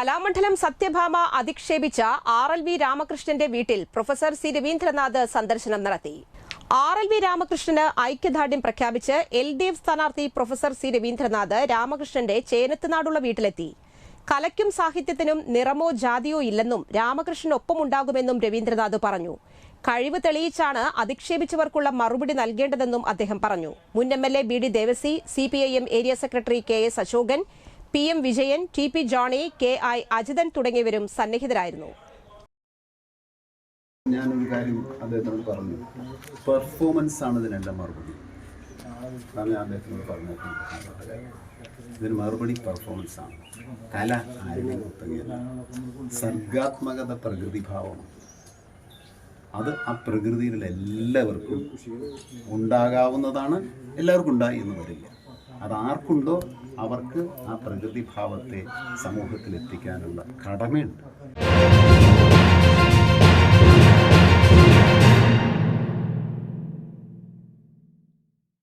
കലാമണ്ഡലം സത്യഭാമ അധിക്ഷേപിച്ച R L V രാമകൃഷ്ണന്റെ വീട്ടിൽ പ്രൊഫസർ സി രവീന്ദ്രനാഥ് സന്ദർശനം നടത്തി. ആർ എൽ വി രാമകൃഷ്ണന് ഐക്യദാർഢ്യം പ്രഖ്യാപിച്ച് എൽ ഡി എഫ് സ്ഥാനാർത്ഥി പ്രൊഫസർ സി രവീന്ദ്രനാഥ് രാമകൃഷ്ണന്റെ ചേനത്തുനാടുള്ള വീട്ടിലെത്തി. കലയ്ക്കും സാഹിത്യത്തിനും നിറമോ ജാതിയോ ഇല്ലെന്നും രാമകൃഷ്ണൻ രാമകൃഷ്ണനൊപ്പമുണ്ടാകുമെന്നും രവീന്ദ്രനാഥ് പറഞ്ഞു. കഴിവ് തെളിയിച്ചാണ് അധിക്ഷേപിച്ചവർക്കുള്ള മറുപടി നൽകേണ്ടതെന്നും അദ്ദേഹം പറഞ്ഞു. മുൻ M L A B D Devasi C P I M area secretary K S Ashokan P M Vijayan T P Johny K I Ajithan തുടങ്ങിയവരും സന്നിഹിതരായിരുന്നു. ഞാനൊരു കാര്യം അദ്ദേഹത്തിനോട് പറഞ്ഞു. പെർഫോമൻസ് ആണ് ഇതിനെല്ലാം മറുപടി. അതാണ് ഞാൻ അദ്ദേഹത്തിനോട് പറഞ്ഞത് ഇതിന് മറുപടി പെർഫോമൻസ് ആണ്. കല ആരുടെയും കുത്തകയല്ല. സർഗാത്മകത പ്രകൃതിഭാവമാണ്. അത് ആ പ്രകൃതിയിലുള്ള എല്ലാവർക്കും ഉണ്ടാകാവുന്നതാണ്. എല്ലാവർക്കും ഉണ്ടായി എന്ന് വരില്ല. അത് ആർക്കുണ്ടോ അവർക്ക് ആ പ്രകൃതിഭാവത്തെ സമൂഹത്തിൽ എത്തിക്കാനുള്ള കടമയുണ്ട്.